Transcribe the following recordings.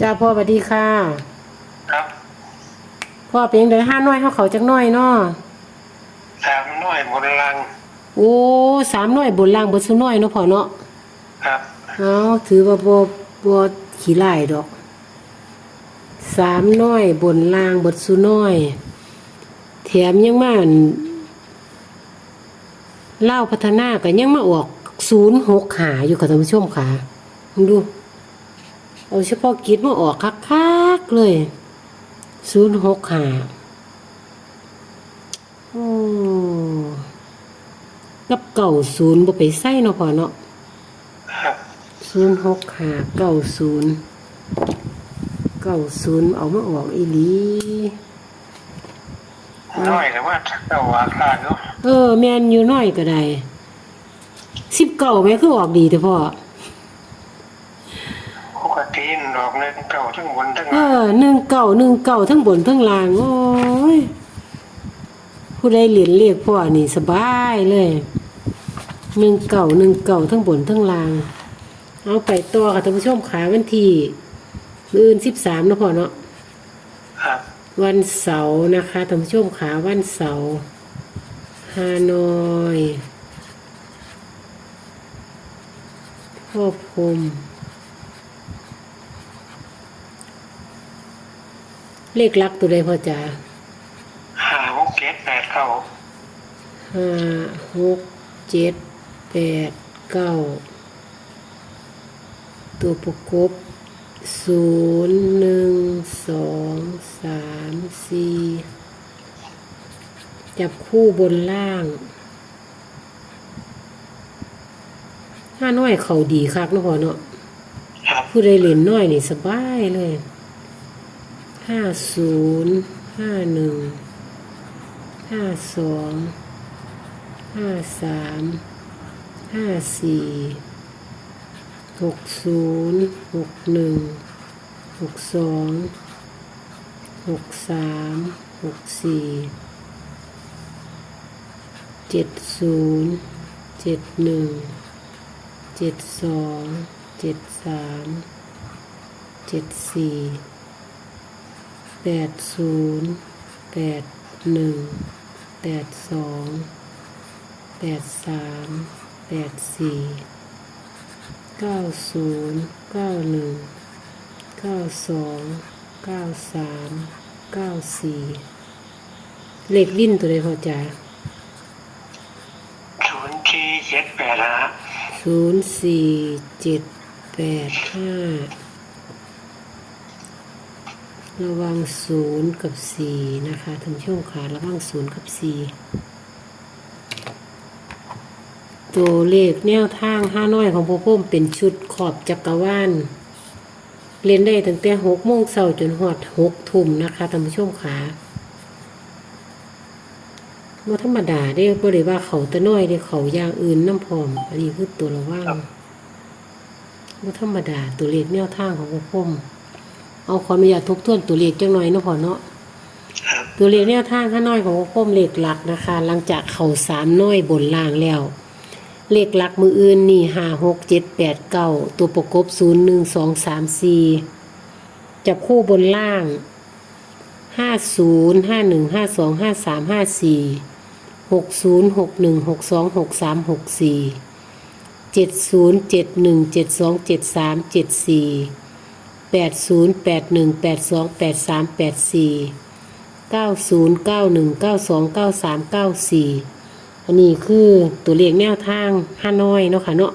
จ้าพ่อสวัสดีค่ะ ครับพ่อเป็นยังไงห้าน้อยเขาเขาจักหน้อยเนาะสามน้อยบนลัง โอ้สามน้อยบนล่างบนสุน้อยเนาะพ่อเนาะครับ เอาถือว่าบ่บ่ขี้ไล่ดอกสามน้อยบนล่างบนสุน้อย แถมยังมาอั่นเล่าวพัฒนาก็ยังมาออกศูนย์หกหาอยู่กับท่านผู้ชมค่ะมึงดู เอาเฉพาะกิจมาออกคักๆเลยศูนย์หกหาโอ้กับเก่าศูนย์บ่ไปใส่เนาะพ่อเนาะครับศูนย์หกหาเก้าศูนย์เก้าศูนย์เอามาออกอีหลีน้อยแต่ว่าเจ้าว่าข้าเนาะเออ แมนอยู่น้อยก็ได้สิบเก้าแม่คือออกดีแต่พ่อ ปกติดอกเงินเก่าทั้งบนทั้งเอล่างอหนึ่งเก้าหนึ่งเก้าทั้งบนทั้งล่างโอ้ยผู้ใดเหรียญเรียกพ่อนี่สบายเลยหนึ่งเก้าหนึ่งเก้าทั้งบนทั้งล่าง เอาไปต่อค่ะท่านผู้ชมขาวันที่มื้ออื่นสิบสามนาะพ่อเนาะ ครับวันเสาร์นะคะท่านผู้ชมขาวันเสาร์ฮานอยพ่อพรหม เลขลักตัวใดพ่อจ๋าห้าหกเจ็ดแปดเก้าห้าหกเจ็ดแปดเก้าตัวประกบศูนย์หนึ่งสองสามสี่จับคู่บนล่างห้าน้อยเขาดีคักเนาะพ่อเนาะครับผู้ใดเล่นน้อยนี่สบายเลย ห้าศูนย์ห้าหนึ่งห้าสองห้าสามห้าสี่หกศูนย์หกหนึ่งหกสองหกสามหกสี่เจ็ดศูนย์เจ็ดหนึ่งเจ็ดสองเจ็ดสามเจ็ดสี่ แปดศูนย์แปดหนึ่งแปดสองแปดสามแปดสี่เก้าศูนย์เก้าหนึ่งเก้าสองเก้าสามเก้าสี่เลขวิ่นตัวใดพอจ๋าศูนย์ที่เจ็ดแปดฮะศูนย์สี่เจ็ดแปดห้า ระวังศูนย์กับสี่นะคะ ถึงช่วงขาระวังศูนย์กับสี่ตัวเลขแนวทางห้าน้อยของพ่อพุ่มเป็นชุดขอบจักรวาลเรียนได้ตั้งแต่หกโมงเช้าจนหอดหกทุ่มนะคะท่านผู้ชมขาว่าธรรมดาได้บ่ได้ว่าเขาแตะน้อยได้เขาอย่างอื่นน้ำพร้อม อันนี้คือตัวระว่างว่าธรรมดาตัวเลขแนวทางของพ่อพุ่ม เอาขออนุญาตทบทวนตัวเลขจังหน่อยเนาะพอเนาะครับตัวเลขแนวทางข้าน้อยของพ่อพ่มเลขหลักนะคะ หลังจากเขาสามน้อยบนล่างแล้ว เลขหลักมืออื่นนี่ห้าหกเจ็ดแปดเก้าตัวประกบศูนย์หนึ่งสองสามสี่จับคู่บนล่างห้าศูนย์ห้าหนึ่งห้าสองห้าสามห้าสี่หกศูนย์หกหนึ่งหกสองหกสามหกสี่เจ็ดศูนย์เจ็ดหนึ่งเจ็ดสองเจ็ดสามเจ็ดสี่ แปดศูนย์แปดหนึ่งแปดสองแปดสามแปดสี่เก้าศูนย์เก้าหนึ่งเก้าสองเก้าสามเก้าสี่อันนี้คือตัวเลขแนวทางห้าน้อยเนาะค่ะเนาะ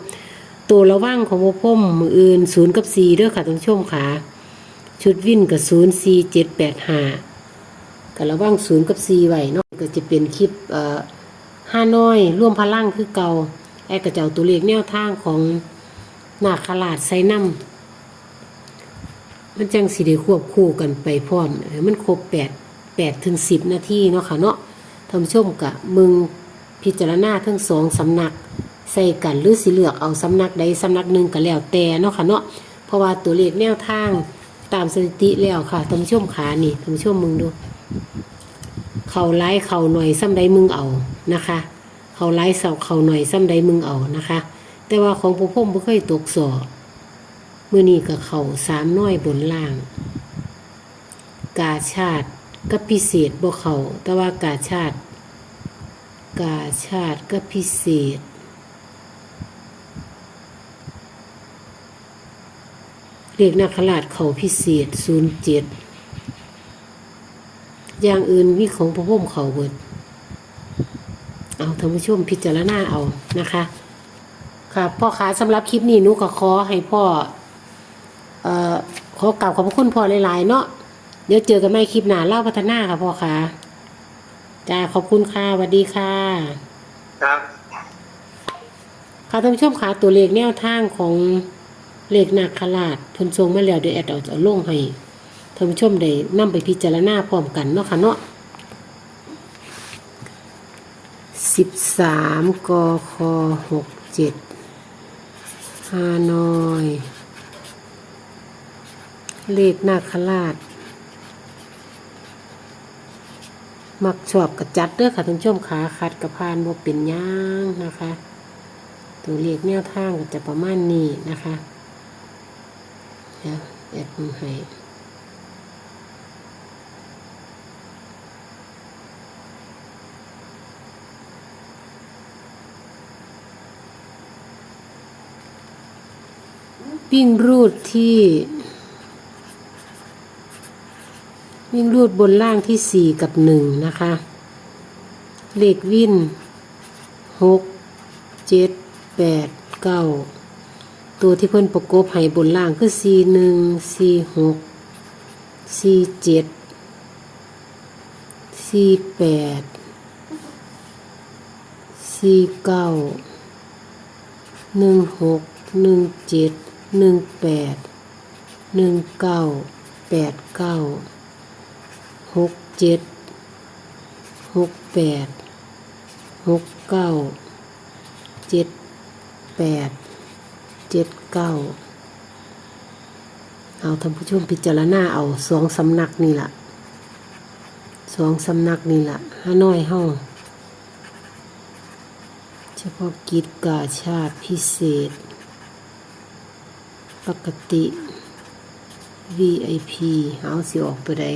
ตัวระว่างของพวกพ่มมืออื่นศูนย์กับสี่เด้อค่ะท่านผู้ชมค่ะ ชุดวิ่นกับศูนย์สี่เจ็ดแปดห้ากับระว่างศูนย์กับสี่ไว้เนาะก็จะเป็นคลิปเอ่อห้าน้อย ร่วมพลังคือเก่าไอ้กระเจ้าตัวเลขแนวทางของนาคราชไซน้ำ มันจังสิได้ควบคู่กันไปพร้อมให้มันครบแปดแปดถึงสิบนาทีเนาะค่ะเนาะท่านผู้ชมกะมึงพิจารณาทั้งสองสำนักใส่กันหรือสิเลือกเอาสำนักใดสำนักหนึ่งก็แล้วแต่เนาะค่ะเนาะเพราะว่าตัวเลขแนวทางตามสถิติแล้วค่ะท่านผู้ชมขานี่ท่านผู้ชมมึงดู เขาไล่เขาหน่อยซ้ำใดมึงเอานะคะ เขาไล่เสาเขาหน่อยซ้ำใดมึงเอานะคะ แต่ว่าของผู้พ่มบ่เคยตกสอบ มื่อนี้กับเขาสามน้อยบนล่าง กาชาติกับพิเศษบ่เขาแต่ว่ากาชาติ กาชาติกับพิเศษ เรียกนาคราชเขาพิเศษศูนย์เจ็ดอย่างอื่นวิของพระพุทธเขาเบิด เอาท่านผู้ชมพิจารณาเอานะคะค่ะพ่อขาสำหรับคลิปนี้นูก็ขอให้พ่อ ขอกราบขอบพระคุณพ่อหลายๆเนาะเดี๋ยวเจอกันใหม่คลิปหน้าเล่าพัฒนาค่ะพ่อขาจ้าขอบคุณค่ะสวัสดีค่ะ ครับค่ะท่านผู้ชมค่ะตัวเลขแนวทางของเลขนาคราชเพิ่นทรงมาแล้วเดี๋ยวแอดเอาจะเอาลงให้ท่านผู้ชมได้นำไปพิจารณาพร้อมกันเนาะค่ะเนาะสิบสามกคหกเจ็ดฮานอย เลขนาคราช มักชอบกระจัดเด้อค่ะท่านผู้ชมขาขัดกระพานบ่เป็นย่างนะคะ ตัวเลขแนวทางก็จะประมาณนี้นะคะเดี๋ยวแอดมือให้วิ่งรูดที่ วิ่งรูดบนล่างที่สี่กับหนึ่งนะคะ เลขวิ่นหกเจ็ดแปดเก้าตัวที่เพิ่นประกบให้บนล่างคือสี่หนึ่งสี่หกสี่เจ็ดสี่แปดสี่เก้าหนึ่งหกหนึ่งเจ็ดหนึ่งแปดหนึ่งเก้าแปดเก้า หกเจ็ดหกแปดหกเก้าเจ็ดแปดเจ็ดเก้าเอาท่านผู้ชมพิจารณาเอาสองสำนักนี่ละสองสำนักนี่ละฮาน้อยห้องเฉพาะกิจกาชาติพิเศษ ปกติ VIP เอาสิออกตัวใด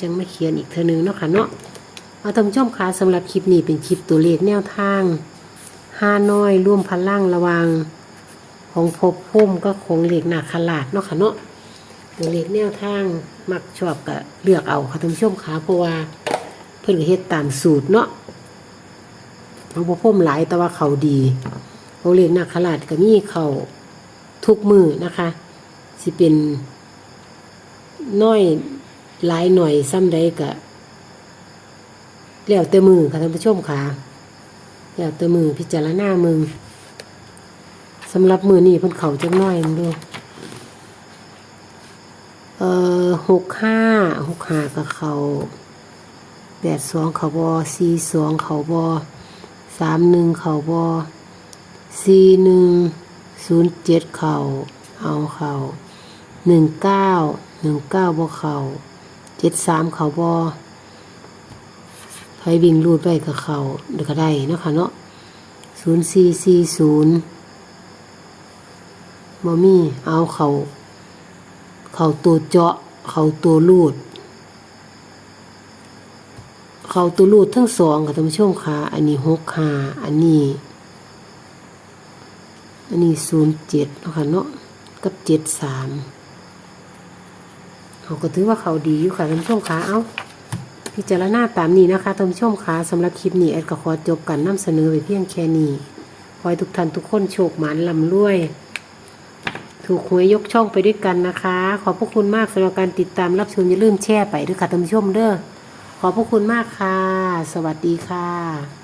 จังไม่เขียนอีกเทอนึงเนาะค่ะเนาะเอาท่านผู้ชมคะสำหรับคลิปนี้เป็นคลิปตัวเลขแนวทางห้าน้อยร่วมพลังระวังของภพพุ่มก็ของเหล็กหนาขลาดเนาะค่ะเนาะตัวเลขแนวทางมักชอบก็เลือกเอาค่ะท่านผู้ชมคะเพราะว่าเพิ่นเฮ็ดตามสูตรเนาะของภพพุ่มหลายแต่ว่าเขาดีของเหล็กหนาขลาดก็มีเขาทุกมือนะคะสิเป็นน้อย หลายหน่อยซ้ำใดกะแล้วแต่มือค่ะท่านผู้ชมค่ะแล้วแต่มือพิจารณามือสำหรับมือนี่เพิ่นเขาจังน้อยมึงดูเอ่อหกห้าหกห้ากับเขาแปดสองเขาบอสี่สองเขาบอสามหนึ่งเขาบอสี่หนึ่งศูนย์เจ็ดเขาเอาเขาหนึ่งเก้าหนึ่งเก้าบ่เขา เจ็ดสามเขาบ่ไผวิ่งรูดไปกับเขาเดี๋ยวก็ได้นะคะเนาะศูนย์สี่สี่ศูนย์บ่มีเอาเขาเขาตัวเจาะเขาตัวรูด เขาตัวรูดทั้งสองค่ะท่านผู้ชมค่ะ อันนี้หกห้าอันนี้ อันนี้ศูนย์เจ็ดนะคะเนาะกับเจ็ดสาม เขาก็ถือว่าเขาดีอยู่ค่ะท่านผู้ชมคะเอาพิจารณาตามนี้นะคะท่านผู้ชมคะสำหรับคลิปนี้แอดก็ขอจบกันนำเสนอไปเพียงแค่นี้ขอให้ทุกท่านทุกคนโชคหมานลำรวย ถูกหวยยกช่องไปด้วยกันนะคะ ขอบพระคุณมากสำหรับการติดตามรับชมอย่าลืมแชร์ไปด้วยค่ะท่านผู้ชมเด้อขอบพระคุณมากค่ะ สวัสดีค่ะ